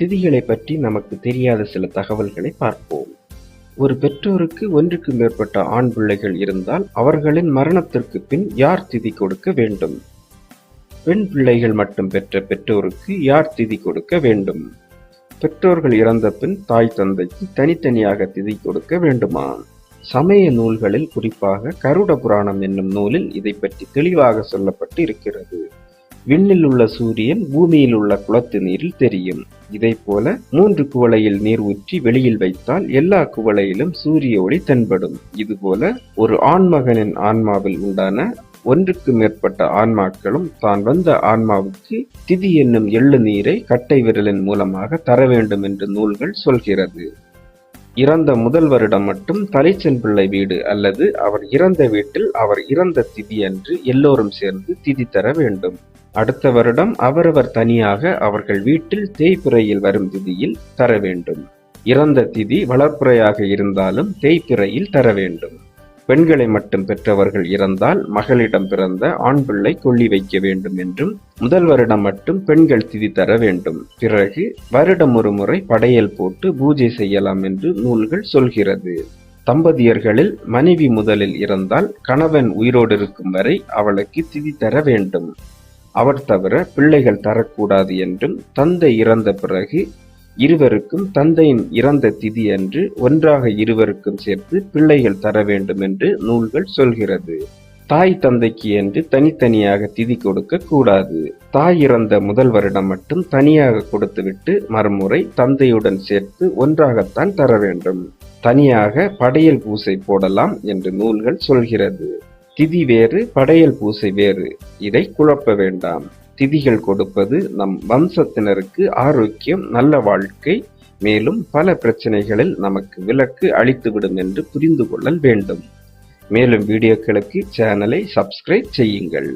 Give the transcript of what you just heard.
திதிகளை பற்றி நமக்கு தெரியாத சில தகவல்களை பார்ப்போம். ஒரு பெற்றோருக்கு ஒன்றுக்கு மேற்பட்ட ஆண் பிள்ளைகள் இருந்தால் அவர்களின் மரணத்திற்கு பின் யார் திதி கொடுக்க வேண்டும்? பெண் பிள்ளைகள் மட்டும் பெற்ற பெற்றோருக்கு யார் திதி கொடுக்க வேண்டும்? பெற்றோர்கள் இறந்த பின் தாய் தந்தைக்கு தனித்தனியாக திதி கொடுக்க வேண்டுமா? சமய நூல்களில் குறிப்பாக கருட புராணம் என்னும் நூலில் இதை பற்றி தெளிவாக சொல்லப்பட்டு இருக்கிறது. விண்ணில் உள்ள சூரியன் பூமியில் உள்ள குளத்து நீரில் தெரியும். இதை போல மூன்று குவளையில் நீர் ஊற்றி வெளியில் வைத்தால் எல்லா குவளையிலும் சூரிய ஒளி தென்படும். இதுபோல ஒரு ஆண்மகனின் ஆன்மாவில் உண்டான ஒன்றுக்கு மேற்பட்ட ஆன்மாக்களும் தான் வந்த ஆன்மாவுக்கு திதி என்னும் எள்ளு நீரை கட்டை விரலின் மூலமாக தர வேண்டும் என்று நூல்கள் சொல்கிறது. இறந்த முதல் வருடம் மட்டும் தலைச்சன் பிள்ளை வீடு அல்லது அவர் இறந்த வீட்டில் அவர் இறந்த திதி அன்று எல்லோரும் சேர்ந்து திதி தர வேண்டும். அடுத்த வருடம் அவரவர் தனியாக அவர்கள் வீட்டில் தேய்பிறையில் வரும் திதியில் தர வேண்டும். இறந்த திதி வளர்ப்புறையாக இருந்தாலும் தேய்பிறையில் தர வேண்டும். பெண்களை மட்டும் பெற்றவர்கள் இறந்தால் மகளிடம் பிறந்த ஆண் பிள்ளை கொள்ளி வைக்க வேண்டும் என்றும் முதல் வருடம் மட்டும் பெண்கள் திதி தர வேண்டும். பிறகு வருடம் ஒரு முறை படையல் போட்டு பூஜை செய்யலாம் என்று நூல்கள் சொல்கிறது. தம்பதியர்களில் மனைவி முதலில் இறந்தால் கணவன் உயிரோடு இருக்கும் வரை அவளுக்கு திதி தர வேண்டும். அவர் தவிர பிள்ளைகள் தரக்கூடாது என்றும் தந்தை இறந்த பிறகு இருவருக்கும் தந்தையின் இறந்த திதி அன்று ஒன்றாக இருவருக்கும் சேர்த்து பிள்ளைகள் தர வேண்டும் என்று நூல்கள் சொல்கிறது. தாய் தந்தைக்கு என்று தனித்தனியாக திதி கொடுக்க கூடாது. தாய் இறந்த முதல் வருடம் மட்டும் தனியாக கொடுத்துவிட்டு மறுமுறை தந்தையுடன் சேர்த்து ஒன்றாகத்தான் தர வேண்டும். தனியாக படையல் பூசை போடலாம் என்று நூல்கள் சொல்கிறது. திதி வேறு படையல் பூசை வேறு. இதை குழப்ப வேண்டாம். திதிகள் கொடுப்பது நம் வம்சத்தினருக்கு ஆரோக்கியம் நல்ல வாழ்க்கை மேலும் பல பிரச்சனைகளில் நமக்கு விலக்கு அளித்துவிடும் என்று புரிந்து கொள்ளல் வேண்டும். மேலும் வீடியோக்களுக்கு சேனலை சப்ஸ்கிரைப் செய்யுங்கள்.